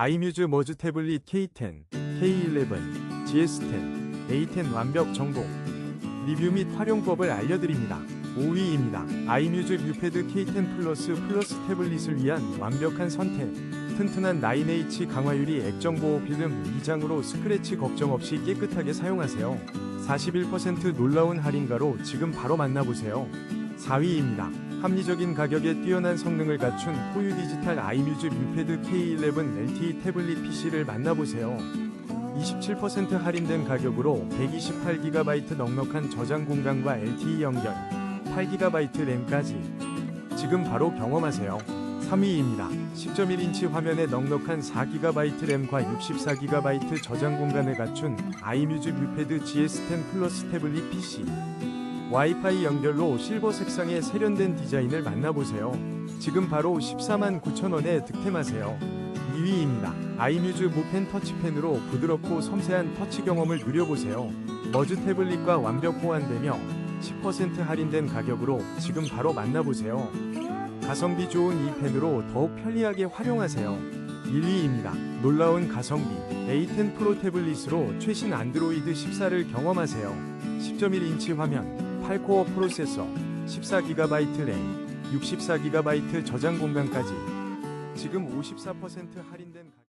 아이뮤즈 머즈 태블릿 K10, K11, GS10, A10 완벽 정보 리뷰 및 활용법을 알려드립니다. 5위입니다. 아이뮤즈 뮤패드 K10 플러스 플러스 태블릿을 위한 완벽한 선택. 튼튼한 9H 강화유리 액정 보호 필름 2장으로 스크래치 걱정 없이 깨끗하게 사용하세요. 41% 놀라운 할인가로 지금 바로 만나보세요. 4위입니다. 합리적인 가격에 뛰어난 성능을 갖춘 포유 디지털 아이뮤즈 뮤패드 K11 LTE 태블릿 PC를 만나보세요. 27% 할인된 가격으로 128GB 넉넉한 저장 공간과 LTE 연결, 8GB 램까지 지금 바로 경험하세요. 3위입니다. 10.1인치 화면에 넉넉한 4GB 램과 64GB 저장 공간을 갖춘 아이뮤즈 뮤패드 GS10 플러스 태블릿 PC. 와이파이 연결로 실버 색상의 세련된 디자인을 만나보세요. 지금 바로 14만 9천원에 득템하세요. 2위입니다. 아이뮤즈 무펜 터치펜으로 부드럽고 섬세한 터치 경험을 누려보세요. 머즈 태블릿과 완벽 호환되며 10% 할인된 가격으로 지금 바로 만나보세요. 가성비 좋은 이 펜으로 더욱 편리하게 활용하세요. 1위입니다. 놀라운 가성비 A10 프로 태블릿으로 최신 안드로이드 14를 경험하세요. 10.1인치 화면, 8코어 프로세서, 14GB 램, 64GB 저장 공간까지 지금 54% 할인된 가격